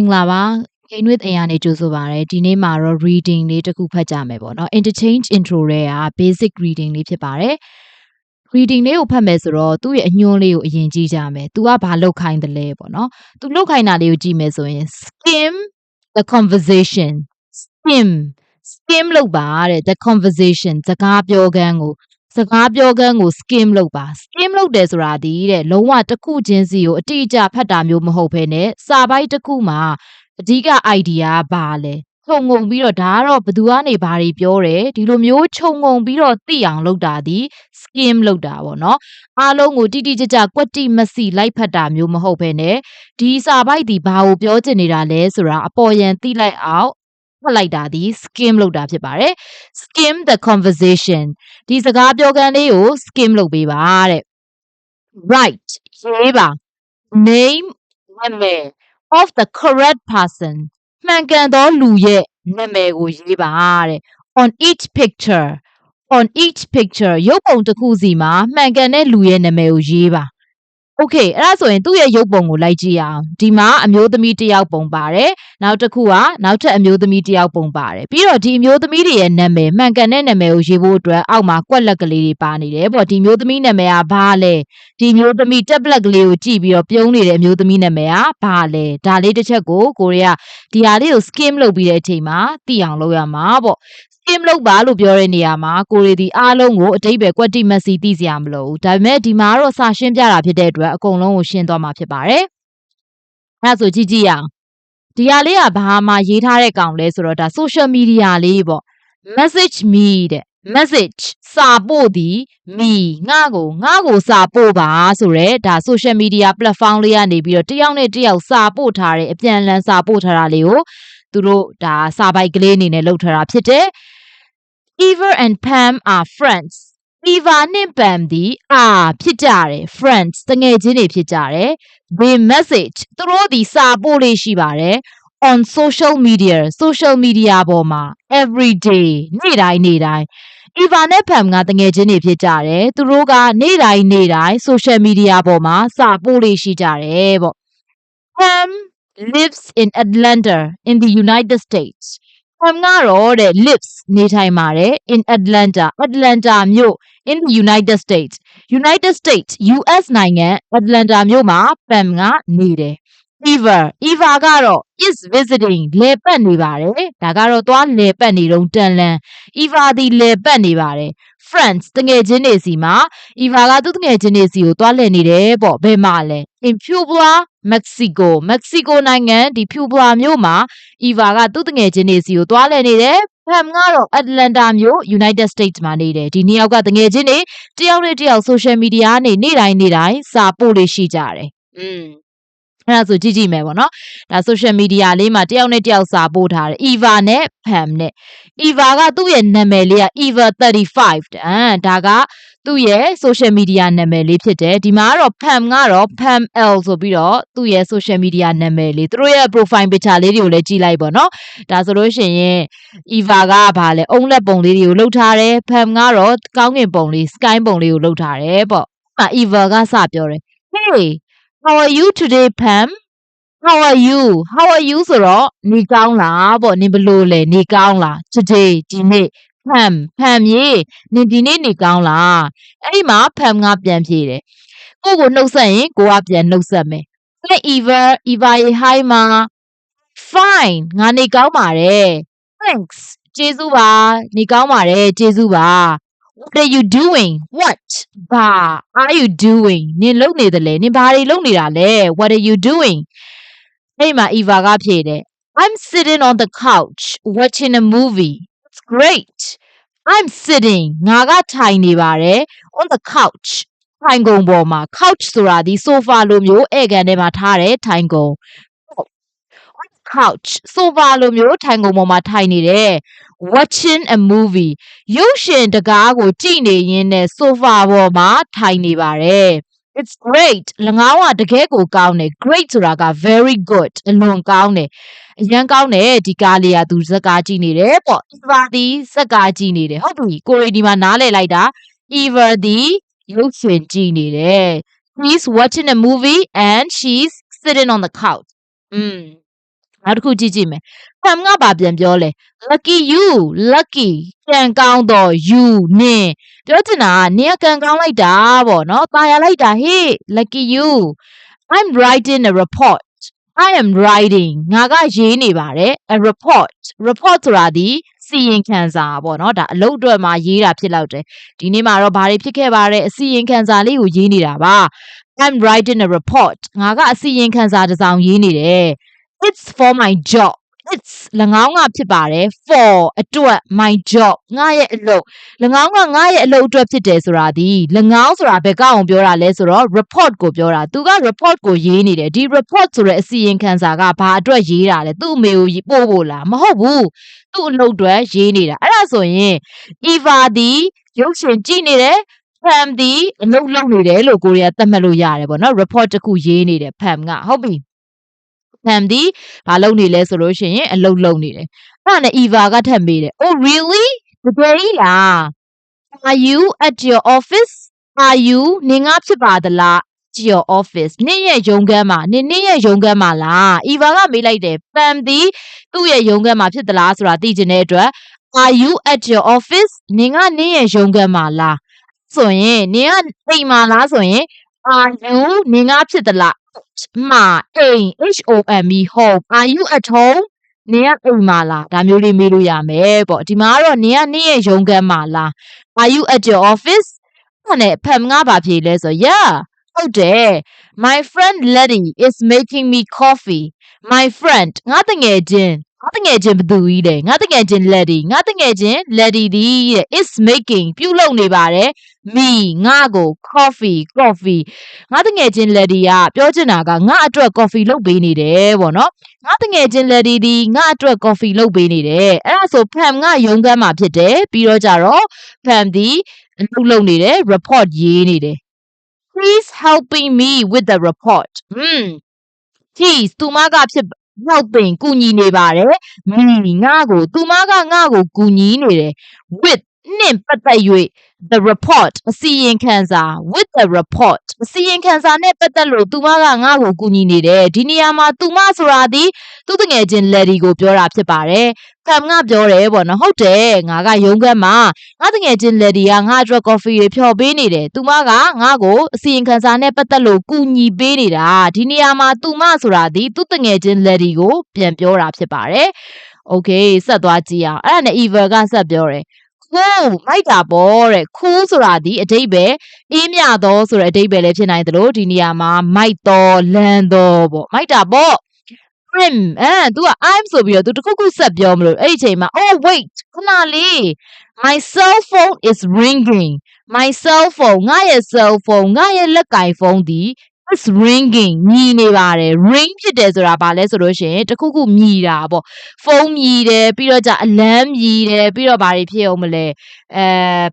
င်္ဂလာပါ Gain with အရာနေကြိုဆိုပါရစေဒီနေ့မှာတော့ reading လေးတစ်ခုဖတ်ကြမယ်ပေါ့နော် interchange intro တွေက basic reading လေးဖြစ်ပါတယ် reading လေးကိုဖတ်မယ်ဆိုတော့သူ့ရဲ့အညွှန်းလေးကိုအရင်ကြည့်ကြမယ်။ तू ကဘာလောက်ခိုင်းတယ်လဲပေါ့နော်။ तू လောက်ခိုင်းတာလေးကိုကြည့်မယ်ဆိုရင် skim the conversation skim skim လောက်ပါတဲ့ the conversation စကားပြောခန်းကို စကားပြောခန်းကို skim လုပ်ပါ skim လုပ်တယ်ဆိုတာဒီတဲ့လုံးဝတစ်ခုချင်းစီကိုအတိအကျဖတ်တာမျိုးမဟုတ်ဘဲနဲ့စာပိုက်တစ်ခုမှာအဓိက idea ကဘာလဲခြုံငုံပြီးတော့ဒါကတော့ဘသူကနေဘာတွေပြောတယ်ဒီလိုမျိုးခြုံငုံပြီးတော့သိအောင်လုပ်တာဒီ skim လုပ်တာပေါ့နော်အားလုံးကိုတိတိကျကျကွက်တိမစီလိုက်ဖတ်တာမျိုးမဟုတ်ဘဲနဲ့ဒီစာပိုက်ဒီဘာကိုပြောချင်နေတာလဲဆိုတာအပေါ်ယံသိလိုက်အောင် ဖတ်လိုက်တာဒီ skim လုပ်တာဖြစ်ပါတယ် skim the conversation ဒီစကားပြောခန်းလေးကို skim လုပ်ပေးပါတဲ့ right ရေးပါ name နာမည် of the correct person မှန်ကန်သောလူရဲ့နာမည်ကိုရေးပါတဲ့ on each picture on each picture ရုပ်ပုံတစ်ခုစီမှာမှန်ကန်တဲ့လူရဲ့နာမည်ကိုရေးပါ Okay အဲ့ဒါဆိုရင်သူ့ရဲ့ရုပ်ပုံကိုလိုက်ကြည့်အောင်ဒီမှာအမျိုးသမီးတစ်ယောက်ပုံပါတယ်နောက်တစ်ခုကနောက်ထပ်အမျိုးသမီးတစ်ယောက်ပုံပါတယ်ပြီးတော့ဒီအမျိုးသမီးတွေရဲ့နာမည်မှန်ကန်တဲ့နာမည်ကိုရေးဖို့အတွက်အောက်မှာကွက်လက်ကလေးတွေပါနေတယ်ပေါ့ဒီမျိုးသမီးနာမည်ကဘာလဲဒီမျိုးသမီး tablet ကလေးကိုကြည့်ပြီးတော့ပြုံးနေတဲ့အမျိုးသမီးနာမည်ကဘာလဲဒါလေးတစ်ချက်ကိုကိုရီးယားဒီဟာလေးကို skim လုပ်ပြီးတဲ့အချိန်မှာသိအောင်လုပ်ရမှာပေါ့ skim လုပ်ပါလို့ပြောတဲ့နေရာမှာကိုရီဒီအားလုံးကိုအတိတ်ပဲကွက်တိမက်စီသိစရာမလိုဘူးဒါပေမဲ့ဒီမှာတော့စာရှင်းပြတာဖြစ်တဲ့အတွက်အကုန်လုံးကိုရှင်းသွားမှာဖြစ်ပါတယ်အဲ့ဒါဆိုကြည့်ကြည့်ရအောင်ဒီဟာလေးကဘာမှရေးထားတဲ့ကောင်လဲဆိုတော့ဒါ social media လေးပေါ့ message me တဲ့ message စာပို့သည် me ငါ့ကိုငါ့ကိုစာပို့ပါဆိုရဲဒါ social media platform လေးကနေပြီးတော့တယောက်နဲ့တယောက်စာပို့ထားတဲ့အပြန်အလှန်စာပို့ထားတာလေးကိုသူတို့ဒါစာပိုက်ကလေးအနေနဲ့လုပ်ထားတာဖြစ်တယ် Eva and Pam are friends Eva နဲ့ Pam ဒီအာဖြစ်ကြတယ် friends တငယ်ချင်းတွေဖြစ်ကြတယ် they message သူတို့ဒီစာပို့လေးရှိပါတယ် on social media social media ပေါ်မှာ every day နေ့တိုင်းနေ့တိုင်း Eva နဲ့ Pam ကတငယ်ချင်းတွေဖြစ်ကြတယ်သူတို့ကနေ့တိုင်းနေ့တိုင်း social media ပေါ်မှာစာပို့လေးရှိကြတယ်ပေါ့ Pam lives in Atlanta in the United States Pam ကတော့တဲ့ lives နေထိုင်ပါတယ် in Atlanta Atlanta မြို့ in the United States United States US နိုင်ငံ Atlanta မြို့မှာ Pam ကနေတယ် Eva Eva ကတော့ is visiting လေပတ်နေပါတယ်ဒါကတော့သွားလေပတ်နေတော့တန်လန် Eva ဒီလေပတ်နေပါတယ် friends တငယ်ချင်းတွေစီမှာ Eva ကသူ့တငယ်ချင်းတွေစီကိုသွားလှည့်နေတယ်ပေါ့ဘယ်မှာလဲ in Puebla Mexico Mexico နိုင်ငံဒီ Puebla မြို့မှာ Eva ကသူ့တငယ်ချင်းတွေစီကိုသွားလှည့်နေတယ် Pam ကတော့ Atlanta မြို့ United States မှာနေတယ်ဒီနှစ်ယောက်ကတငယ်ချင်းတွေတယောက်နဲ့တယောက် social media ကနေနေ့တိုင်းနေ့တိုင်းစာပို့လေးရှိကြတယ်อืม အဲ့ဒါဆိုကြည့်ကြည့်မယ်ပေါ့နော်ဒါ social media လေးမှာတယောက်နဲ့တယောက်စာပို့ထားတယ် Eva နဲ့ Pam နဲ့ Eva ကသူ့ရဲ့နာမည်လေးက Eva 35အမ်ဒါကသူ့ရဲ့ social media နာမည်လေးဖြစ်တယ်ဒီမှာကတော့ Pam ကတော့ Pam L ဆိုပြီးတော့သူ့ရဲ့ social media နာမည်လေးသူတို့ရဲ့ profile picture လေးတွေကိုလည်းကြည့်လိုက်ပေါ့နော်ဒါဆိုလို့ရှိရင် Eva ကဘာလဲအုံလက်ပုံလေးတွေကိုလှုပ်ထားတယ် Pam ကတော့ကောင်းကင်ပုံလေး sky ပုံလေးကိုလှုပ်ထားတယ်ပေါ့အဲ့ Eva ကစပြောတယ် Hey how are you today Pam how are you how are you ဆိုတော့နေကောင်းလားပေါ့နင်ဘလို့လဲနေကောင်းလား today ဒီနေ့ Pam Pam ရေနင်ဒီနေ့နေကောင်းလားအဲ့ဒီမှာ Pam ကပြန်ဖြေတယ်ကိုကိုနှုတ်ဆက်ရင်ကိုကပြန်နှုတ်ဆက်မယ်အဲ့ Eva Eva ရေ hi မှာ fine ငါနေကောင်းပါတယ် thanks ကျေးဇူးပါနေကောင်းပါတယ်ကျေးဇူးပါ What are you doing? What? ဘာ are you doing? နင်လုပ်နေတယ်လေနင်ဘာတွေလုပ်နေတာလဲ What are you doing? အဲ့မှာ Eva ကဖြေတယ် I'm sitting on the couch watching a movie. It's great. I'm sitting ငါကထိုင်နေပါတယ် on the couch ထိုင်ကုန်ပေါ်မှာ couch ဆိုတာဒီ sofa လိုမျိုးဧကန်ထဲမှာထားတဲ့ထိုင်ကုန် couch sofa လိုမျိုးထိုင်ကုန်ပေါ်မှာထိုင်နေတယ် watching a movie ရုပ်ရှင်တကားကိုကြည့်နေရင်းနဲ့ sofa ပေါ်မှာထိုင်နေပါတယ် It's great ၎င်းကတကယ်ကိုကောင်းတယ် great ဆိုတာက very good အလွန်ကောင်းတယ်အရန်ကောင်းတယ်ဒီကားလေးကသူဇက်ကားကြည့်နေတယ်ပေါ့ Eva ဒီဇက်ကားကြည့်နေတယ်ဟုတ်ပြီကိုရီဒီမှာနားလည်လိုက်တာ Eva ဒီရုပ်ရှင်ကြည့်နေတယ် She's watching a movie and she's sitting on the couch อืม နောက်တစ်ခုကြည့်ကြည့်မယ် Pam ကဘာပြန်ပြောလဲ lucky you lucky ကံကောင်းတော့ you နင်ပြောချင်တာကနင်ကကံကောင်းလိုက်တာပေါ့နော်ตายရလိုက်တာ hey lucky you I'm writing a report I am writing ငါကရေးနေပါတယ် a report report ဆိုတာဒီစီရင်ခံစာပေါ့နော်ဒါအလုပ်အတွက်မှာရေးတာဖြစ်လောက်တယ်ဒီနေ့မှာတော့ဘာတွေဖြစ်ခဲ့ပါလဲအစီရင်ခံစာလေးကိုရေးနေတာပါ I'm writing a report ငါကအစီရင်ခံစာတစ်စောင်ရေးနေတယ် It's for my job it's ၎င်းကဖြစ်ပါတယ် for အတွက် my job ငါရဲ့အလုပ်၎င်းကငါရဲ့အလုပ်အတွက်ဖြစ်တယ်ဆိုတာဒီ၎င်းဆိုတာဘယ်ကအောင်ပြောတာလဲဆိုတော့ report ကိုပြောတာသူက report ကိုရေးနေတယ်ဒီ report ဆိုတဲ့အစီရင်ခံစာကဘာအတွက်ရေးတာလဲသူ့အမေကိုပို့ဖို့လားမဟုတ်ဘူးသူ့အလုပ်အတွက်ရေးနေတာအဲ့ဒါဆိုရင် Eva ဒီရုပ်ရှင်ကြည့်နေတယ် Pam ဒီအလုပ်လုပ်နေတယ်လို့ကိုရီးယားသတ်မှတ်လို့ရတယ်ပေါ့နော် report တစ်ခုရေးနေတယ် Pam ကဟုတ်ပြီ Pam ဒီဘာလုပ်နေလဲဆိုလို့ရှိရင်အလုပ်လုပ်နေတယ်အဲ့ဒါနဲ့ Eva ကထပ်မေးတယ် Oh really တကယ်ကြီးလား Are you at your office Are you နင်ကဖြစ်ပါသလား at your office နင့်ရဲ့ရုံးခန်းမှာနင်နင့်ရဲ့ရုံးခန်းမှာလား Eva ကမေးလိုက်တယ် Pam ဒီသူ့ရဲ့ရုံးခန်းမှာဖြစ်သလားဆိုတာသိချင်တဲ့အတွက် Are you at your office နင်ကနင့်ရဲ့ရုံးခန်းမှာလားဆိုရင်နင်ကအိမ်မှာလားဆိုရင် Are you နင်ကဖြစ်သလား မှာအိမ် H O M E home Are you at home နင်ကအိမ်မှာလားဒါမျိုးလေးမေးလို့ရမယ်ပေါ့ဒီမှာကတော့နင်ကနင့်ရဲ့ရုံးခန်းမှာလား Are you at your office အဲ့ဒါနဲ့ဖမ်ငါဘာဖြေလဲဆို Yeah ဟုတ်တယ် My friend Letty is making me coffee my friend ငါတငယ်ချင်းငါ တငယ်ချင်းဘသူကြီးလဲငါတငယ်ချင်း Letty ငါတငယ်ချင်း Letty ဒီတဲ့ is making ပြုလုပ်နေပါတယ် me ငါကို coffee coffee ငါတငယ်ချင်း Letty ကပြောချင်တာကငါအတွက် coffee လုပ်ပေးနေတယ်ပေါ့နော်ငါတငယ်ချင်း Letty ဒီငါအတွက် coffee လုပ်ပေးနေတယ်အဲ့ဒါဆို Pam ကရုံးခန်းမှာဖြစ်တယ်ပြီးတော့ကြတော့ Pam ဒီအလုပ်လုပ်နေတယ် report ရေးနေတယ် Please helping me with the report อืม please သူမကဖြစ် helping ကူညီနေပါတယ် me ငါကို သူမကငါကိုကူညီနေတယ် with နှင့်ပတ်သက်၍ the report အစီရင်ခံစာ with the report အစီရင်ခံစာနဲ့ပတ်သက်လို့သူမကငါ့ကိုကူညီနေတယ်ဒီနေရာမှာသူမဆိုတာဒီသူ့တငယ်ချင်း lady ကိုပြောတာဖြစ်ပါတယ်ဖမ်ကပြောတယ်ပေါ့နော်ဟုတ်တယ်ငါကရုံးခန်းမှာငါတငယ်ချင်း lady ကငါ့အတွက် coffee တွေဖြော်ပေးနေတယ်သူမကငါ့ကိုအစီရင်ခံစာနဲ့ပတ်သက်လို့ကူညီပေးနေတာဒီနေရာမှာသူမဆိုတာဒီသူ့တငယ်ချင်း lady ကိုပြန်ပြောတာဖြစ်ပါတယ် okay ဆက်သွားကြည့်အောင်အဲ့ဒါနဲ့ Eva ကဆက်ပြောတယ် cool မိုက်တာပေါ့တဲ့ cool ဆိုတာဒီအတိတ်ပဲအေးမြသောဆိုတဲ့အတိတ်ပဲလည်းဖြစ်နိုင်သလိုဒီနေရာမှာမိုက်တော်လန်တော်ပေါ့မိုက်တာပေါ့ I'm အဲ तू က I'm ဆိုပြီးတော့ तू တခုခုဆက်ပြောမလို့အဲ့ဒီအချိန်မှာ oh wait ခဏလေး my cell phone is ringing my cell phone ငါရဲ့ cell phone ငါရဲ့လက်ကင်ဖုန်းဒီ is ringing မြည်နေပါတယ် ring ဖြစ်တယ်ဆိုတာဘာလဲဆိုလို့ရှိရင်တခုခုမြည်တာပေါ့ဖုန်းမြည်တယ်ပြီးတော့じゃအလန်းမြည်တယ်ပြီးတော့ဘာတွေဖြစ်အောင်မလဲအဲ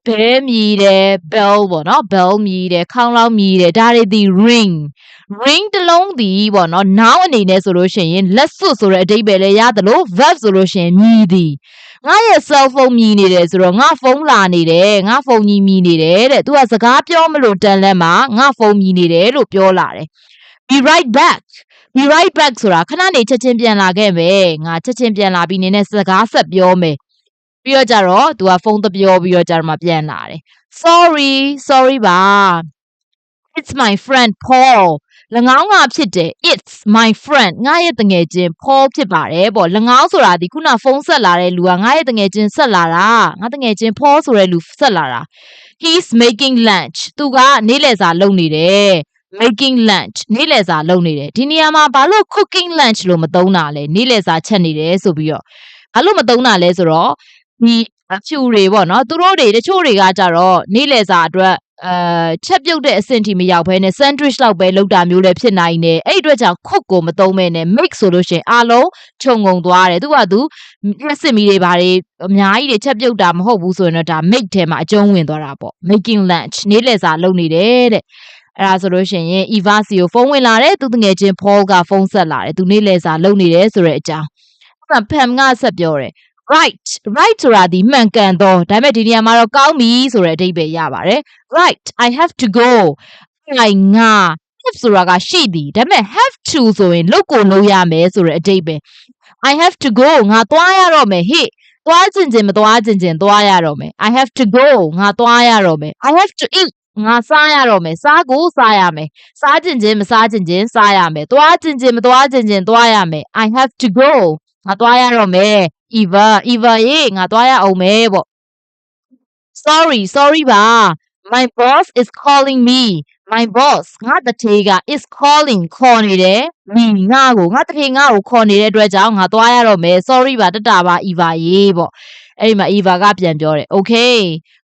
ဘဲမြည်တယ် bell ပေါ့နော် bell မြည်တယ်ခေါင်းလောင်းမြည်တယ်ဒါတွေဒီ ring ring တစ်လုံးဒီပေါ့နော် noun အနေနဲ့ဆိုလို့ရှိရင်လက်စွပ်ဆိုတဲ့အဓိပ္ပာယ်လည်းရတယ်လို့ verb ဆိုလို့ရှိရင်မြည်သည် ငါရဲ့ cell phone မြည်နေတယ်ဆိုတော့ငါဖုန်းလာနေတယ်ငါဖုန်းကြီးမြည်နေတယ်တဲ့သူကစကားပြောမလို့တန်လက်မှာငါဖုန်းမြည်နေတယ်လို့ပြောလာတယ် be right back be right back ဆိုတာခဏနေချက်ချင်းပြန်လာခဲ့မယ်ငါချက်ချင်းပြန်လာပြီးနင်းနဲ့စကားဆက်ပြောမယ်ပြီးတော့ကြတော့သူကဖုန်းတပြောပြီးတော့ကြတော့မှပြန်လာတယ် sorry sorry ပါ it's my friend Paul ၎ င်းကဖြစ်တယ် it's my friend ငါရဲ့တငယ်ချင်း Paul ဖြစ်ပါတယ်ပေါ့၎င်းဆိုတာဒီခုနဖုန်းဆက်လာတဲ့လူကငါရဲ့တငယ်ချင်းဆက်လာတာငါတငယ်ချင်း Paul ဆိုတဲ့လူဆက်လာတာ he's making lunch သူကနေ့လည်စာလုပ်နေတယ် making lunch နေ့လည်စာလုပ်နေတယ်ဒီနေရာမှာဘာလို့ cooking lunch လို့မသုံးတာလဲနေ့လည်စာချက်နေတယ်ဆိုပြီးတော့ဘာလို့မသုံးတာလဲဆိုတော့ဒီအဖြူတွေပေါ့နော်သူတို့တွေတချို့တွေကကြတော့နေ့လည်စာအတွက် အဲချက်ပြုတ်တဲ့အဆင့်ထိမရောက်ဘဲနဲ့ sandwich လောက်ပဲလုပ်တာမျိုးလည်းဖြစ်နိုင်တယ်အဲ့ဒီအတွက်ကြောင့် cook ကိုမသုံးမဲနဲ့ make ဆိုလို့ရှိရင်အားလုံးခြုံငုံသွားတယ်သူကသူလက်စစ်မီတွေဘာတွေအများကြီးတွေချက်ပြုတ်တာမဟုတ်ဘူးဆိုရင်တော့ဒါ make ထဲမှာအကျုံးဝင်သွားတာပေါ့ making lunch နေ့လည်စာလုပ်နေတယ်တဲ့အဲ့ဒါဆိုလို့ရှိရင် Eva စီကိုဖုန်းဝင်လာတယ်သူတငယ်ချင်း Paul ကဖုန်းဆက်လာတယ်သူနေ့လည်စာလုပ်နေတယ်ဆိုတဲ့အကြောင်းအဲ့ဒါ Pam ကဆက်ပြောတယ် right right ဆိုတာဒီမှန်ကန်သောဒါပေမဲ့ဒီနေရာမှာတော့ကောင်းပြီဆိုတဲ့အဓိပ္ပာယ်ရပါတယ် right i have to go အိုင်ငါ have ဆိုတာကရှိသည်ဒါပေမဲ့ have to ဆိုရင်လုပ်ကိုလုပ်ရမယ်ဆိုတဲ့အဓိပ္ပာယ် I have to go ငါသွားရတော့မယ်ဟေ့သွားကျင်ကျင်မသွားကျင်ကျင်သွားရတော့မယ် I have to go ငါသွားရတော့မယ် I have to eat ငါစားရတော့မယ်စားကိုစားရမယ်စားကျင်ကျင်မစားကျင်ကျင်စားရမယ်သွားကျင်ကျင်မသွားကျင်ကျင်သွားရမယ် I have to go ငါသွားရတော့မယ် Eva Eva ရေငါသွားရအောင်မယ်ပေါ့ Sorry sorry ပါ My boss is calling me my boss ငါတထေက is calling ခေါ်နေတယ် me ငါကိုငါတထေငါကိုခေါ်နေတဲ့အတွက်ကြောင့်ငါသွားရတော့မယ် sorry ပါတတပါ Eva ရေပေါ့အဲ့ဒီမှာ Eva ကပြန်ပြောတယ် okay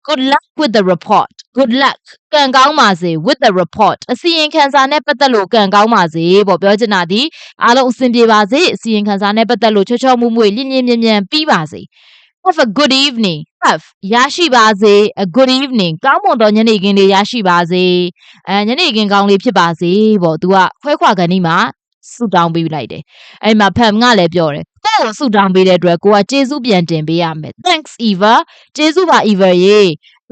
good luck with the report Good luck ကံကောင်းပါစေ with the report အစီရင်ခံစာနဲ့ပတ်သက်လို့ကံကောင်းပါစေပေါ့ပြောချင်တာဒီအားလုံးအဆင်ပြေပါစေအစီရင်ခံစာနဲ့ပတ်သက်လို့ချောချောမွေ့မွေ့လင်းလင်းမြန်မြန်ပြီးပါစေ have a good evening have ရရှိပါစေ a good evening ကောင်းမွန်သောညနေခင်းလေးရရှိပါစေအဲညနေခင်းကောင်းလေးဖြစ်ပါစေပေါ့ तू ကခွဲခွာခန်းဒီမှာဆူတောင်းပေးလိုက်တယ်အဲ့မှာဖမ်ကလည်းပြောတယ်ကိုယ့်ကိုဆူတောင်းပေးတဲ့အတွက်ကိုကကျေးဇူးပြန်တင်ပေးရမယ် thanks eva ကျေးဇူးပါ eva ရေ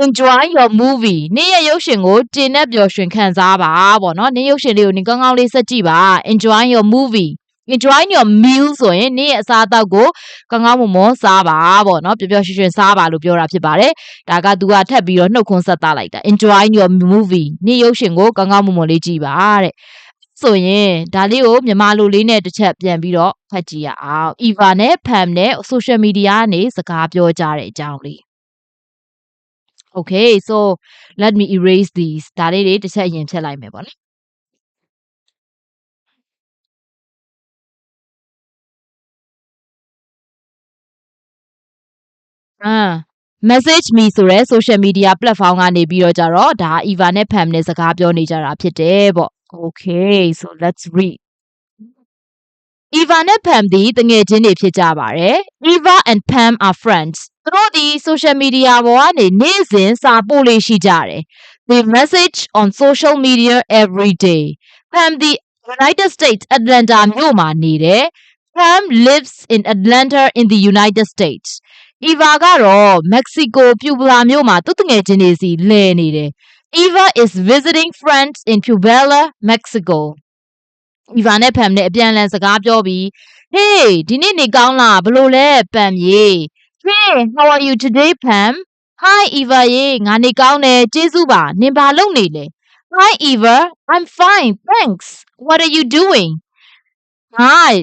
enjoy your movie နေ့ရဲ့ရုပ်ရှင်ကိုတင်နဲ့ပျော်ရွှင်ခံစားပါပေါ့နော်နေ့ရုပ်ရှင်လေးကိုနေကောင်းကောင်းလေးဆက်ကြည့်ပါ enjoy your movie enjoy your meal ဆိုရင်နေ့ရဲ့အစားအသောက်ကိုကောင်းကောင်းမွန်မွန်စားပါပေါ့နော်ပျော်ပျော်ရွှင်ရွှင်စားပါလို့ပြောတာဖြစ်ပါတယ်ဒါက तू ကထပ်ပြီးတော့နှုတ်ခွန်းဆက်သားလိုက်တာ enjoy your movie နေ့ရုပ်ရှင်ကိုကောင်းကောင်းမွန်မွန်လေးကြည့်ပါတဲ့ဆိုရင်ဒါလေးကိုမြန်မာလိုလေးနဲ့တစ်ချက်ပြန်ပြီးတော့ဖတ်ကြည့်ရအောင် Eva နဲ့ Pam နဲ့ social media ကနေစကားပြောကြတဲ့အကြောင်းလေး Okay so let me erase these ဒါလေးတွေတစ်ချက်အရင်ဖြတ်လိုက်မယ်ပေါ့နော်အာ message me ဆိုရဲ social media platform ကနေပြီးတော့ကြတော့ဒါ Eva နဲ့ Pam နဲ့စကားပြောနေကြတာဖြစ်တယ်ပေါ့ Okay so let's read Eva နဲ့ Pam ဒီတငယ်ချင်းတွေဖြစ်ကြပါတယ် Eva and Pam are friends သူတို့ဒီ social media ပေါ်ကနေနေ့စဉ်စာပို့လေးရှိကြတယ် They message on social media every day Pam ဒီ United States Atlanta မြို့မှာနေတယ် Pam lives in Atlanta in the United States Eva ကတော့ Mexico ပြူဗလာမြို့မှာသူ့တငယ်ချင်းတွေစီလဲနေတယ် Eva is visiting friends in Puebla, Mexico. Eva နဲ့ Pam နဲ့အပြန်အလှန်စကားပြောပြီး Hey ဒီနေ့နေကောင်းလားဘလို့လဲ Pam ရေ Hey how are you today Pam Hi Eva ရေငါနေကောင်းတယ်ကျေးဇူးပါနင်ဘာလုပ်နေလဲ Hi Eva I'm fine thanks What are you doing Hi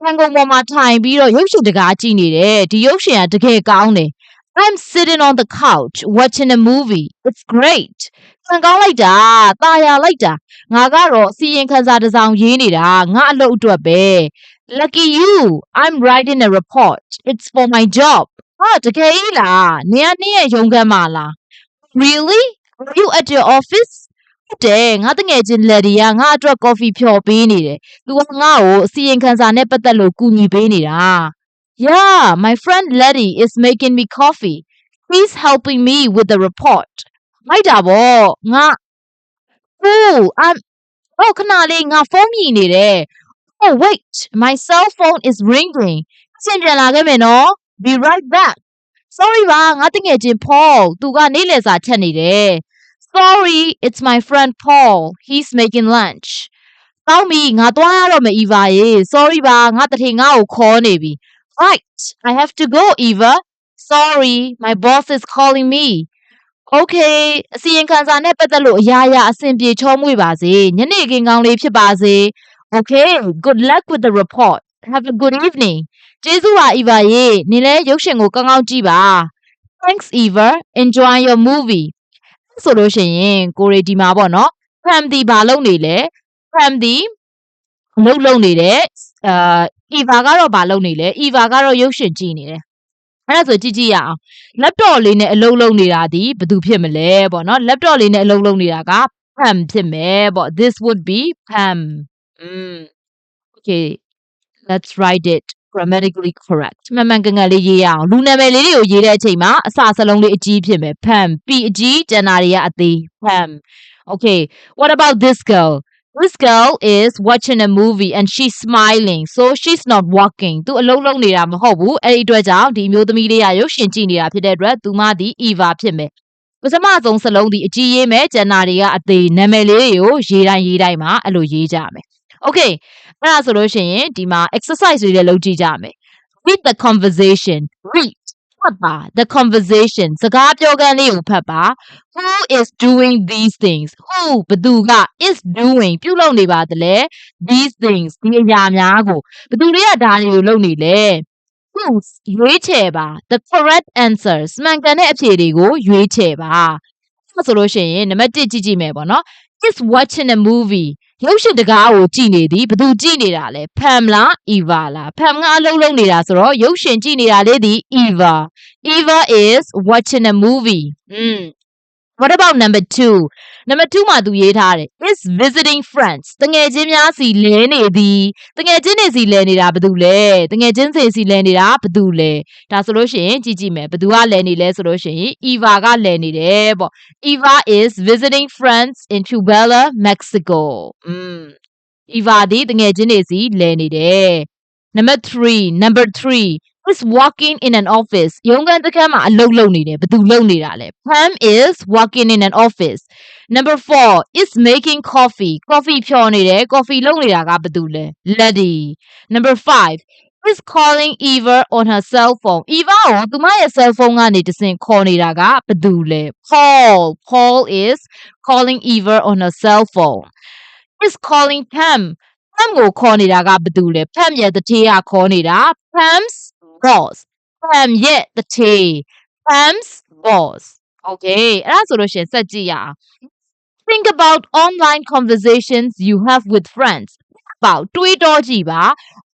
ခံကုန်ပေါ်မှာထိုင်ပြီးတော့ရုပ်ရှင်တကားကြည့်နေတယ်ဒီရုပ်ရှင်ကတကယ်ကောင်းတယ် I'm sitting on the couch watching a movie it's great ခံကောင်းလိုက်တာตาရလိုက်တာငါကတော့စီရင်ခံစာတစ်စောင်ရေးနေတာငါအလုပ်အတွက်ပဲ lucky you I'm writing a report it's for my job ဟာတကယ်ကြီးလားနင်ကနင့်ရဲ့ရုံးခန်းမှာလား really are you at your office ဟုတ်တယ်ငါတငယ်ချင်းလက်ဒီကငါအတွက်ကော်ဖီဖြော်ပေးနေတယ်။ तू ကငါ့ကိုအစီရင်ခံစာနဲ့ပတ်သက်လို့ကူညီပေးနေတာ။ Yeah, my friend Letty is making me coffee. He's helping me with the report. မိုက်တာဗောငါ Oh, I'm 哦ခဏလေးငါဖုန်းမြည်နေတယ် Oh wait, my cell phone is ringing. အဆင်ပြန်လာခဲ့မယ်နော် Be right back. Sorry ပါငါတငယ်ချင်း Paul သူကနေ့လည်စာချက်နေတယ် Sorry, it's my friend Paul. He's making lunch. ကောင်းပြီငါသွားရတော့မယ် Eva ရေ Sorry ပါငါတထေငါ့ကိုခေါ်နေပြီ Right, I have to go Eva. Sorry, my boss is calling me. Okay အစီရင်ခံစာနဲ့ပတ်သက်လို့အရာရာအဆင်ပြေချောမွေ့ပါစေညနေခင်းကောင်းလေးဖြစ်ပါစေ Okay good luck with the report have a good evening ကျေးဇူးပါ Eva ရေနင်လည်းရုပ်ရှင်ကိုကောင်းကောင်းကြည့်ပါ Thanks Eva enjoy your movie ဆိုလို့ရှိရင်ကိုရီဒီမှာပေါ့နော် Pam ဒီဘာလုပ်နေလဲ Pam ဒီအလုပ်လုပ်နေတယ် အာ Eva ကတော့ဘာလုပ်နေလဲ Eva ကတော့ရုပ်ရှင်ကြည့်နေတယ်အဲ့ဒါဆိုကြည့်ကြည့်ရအောင် laptop လေးနဲ့အလုပ်လုပ်နေတာဒီဘယ်သူဖြစ်မလဲပေါ့နော် laptop လေးနဲ့အလုပ်လုပ်နေတာက Pam ဖြစ်မယ်ပေါ့ this would be Pam อืม okay let's write it grammatically correct မှန်မှန်ကန်ကန်လေးရေးရအောင်လူနာမည်လေးတွေကိုရေးတဲ့အချိန်မှာအစစလုံးလေးအကြီးဖြစ်မယ် Pam ပြီးအကြီးကျန်တာတွေကအသေး Pam okay what about this girl This girl is watching a movie and she's smiling so she's not walking သူအလုံးလုံးနေတာမဟုတ်ဘူးအဲ့ဒီအတွက်ကြောင့်ဒီအမျိုးသမီးလေးကရုပ်ရှင်ကြည့်နေတာဖြစ်တဲ့အတွက်သူမဒီ Eva ဖြစ်မယ်ပထမဆုံးစလုံးဒီအကြီးရေးမယ်ကျန်တာတွေကအသေးနာမည်လေးတွေကိုရေးတိုင်းရေးတိုင်းမှာအဲ့လိုရေးကြမယ် okay အဲ့ဒါဆိုလို့ရှိရင်ဒီမှာ exercise တွေလည်းလုပ်ကြည့်ကြမယ် read the conversation read ဖတ်ပါ the conversation စကားပြောခန်းလေးကိုဖတ်ပါ who is doing these things who ဘသူက is doing ပြုလုပ်နေပါသလဲ these things ဒီအရာများကိုဘသူတွေကဒါတွေကိုလုပ်နေလဲ choose ရွေးချယ်ပါ the correct answers မှန်ကန်တဲ့အဖြေတွေကိုရွေးချယ်ပါအဲ့ဒါဆိုလို့ရှိရင်နံပါတ်1ကြည့်ကြည့်မယ်ပေါ့နော် is watching a movie ရုပ်ရှင်တကားကိုကြည့်နေသည်ဘသူကြည့်နေတာလဲ Pam လား Eva လား Pam ကအလုံးလုံးနေတာဆိုတော့ရုပ်ရှင်ကြည့်နေတာလေးဒီ Eva Eva is watching a movie อืม What about number 2 number 2မှာသူရေးထားတယ် is visiting friends တငယ်ချင်းများစီလဲနေသည်တငယ်ချင်းတွေစီလဲနေတာဘယ်သူလဲတငယ်ချင်းတွေစီလဲနေတာဘယ်သူလဲဒါဆိုလို့ရှိရင်ကြည့်ကြည့်မယ်ဘယ်သူကလဲနေလဲဆိုလို့ရှိရင် Eva ကလဲနေတယ်ပေါ့ Eva is visiting friends in Puebla Mexico อืม Eva ဒီတငယ်ချင်းတွေစီလဲနေတယ် number 3 number 3 is walking in an office ရုံးခန်းတစ်ခန်းမှာအလုပ်လုပ်နေတယ်ဘယ်သူလုပ်နေတာလဲ Pam is walking in an office number 4 is making coffee coffee ဖြော်နေတယ် coffee လုပ်နေတာကဘယ်သူလဲ Lady number 5 is calling Eva on her cell phone Eva ကိုသူမရဲ့ cell phone ကနေတဆင့်ခေါ်နေတာကဘယ်သူလဲ Paul Paul is calling Eva on her cell phone is calling Pam Pam ကိုခေါ်နေတာကဘယ်သူလဲ Pam ရဲ့တတိယခေါ်နေတာ Pam's boss Pam ရဲ့တတိ Pam's boss Okay အဲ့ဒါဆိုလို့ရှရင်စက်ကြည့်ရအောင် Think about online conversations you have with friends ပေါ့တွေးတောကြည့်ပါ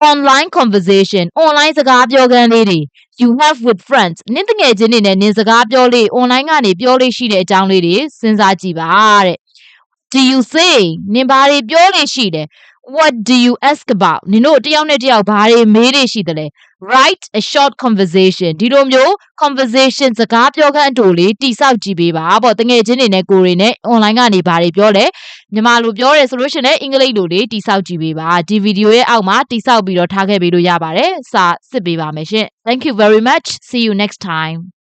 online conversation online စကားပြောခန်းလေးတွေ you have with friends နင်းတငယ်ချင်းတွေနဲ့နင်းစကားပြောလေး online ကနေပြောလေးရှိတဲ့အကြောင်းလေးတွေစဉ်းစားကြည့်ပါတဲ့ do you say နင်ဘာတွေပြောလေးရှိတယ် what do you ask about နင်တို့တယောက်နဲ့တယောက်ဘာတွေမေးလေးရှိတယ်လဲ write a short conversation ဒီလိုမျိုး conversation စကားပြောခန်းအတူလေးတိဆောက်ကြည့်ပေးပါပေါ့တငယ်ချင်းတွေနဲ့ကိုယ်တွေနဲ့ online ကနေဘာတွေပြောလဲမြန်မာလိုပြောရဲဆိုလို့ရှရင်လည်းအင်္ဂလိပ်လိုလေးတိဆောက်ကြည့်ပေးပါဒီဗီဒီယိုရဲ့အောက်မှာတိဆောက်ပြီးတော့ထားခဲ့ပေးလို့ရပါတယ်စာစစ်ပေးပါမယ်ရှင် thank you very much see you next time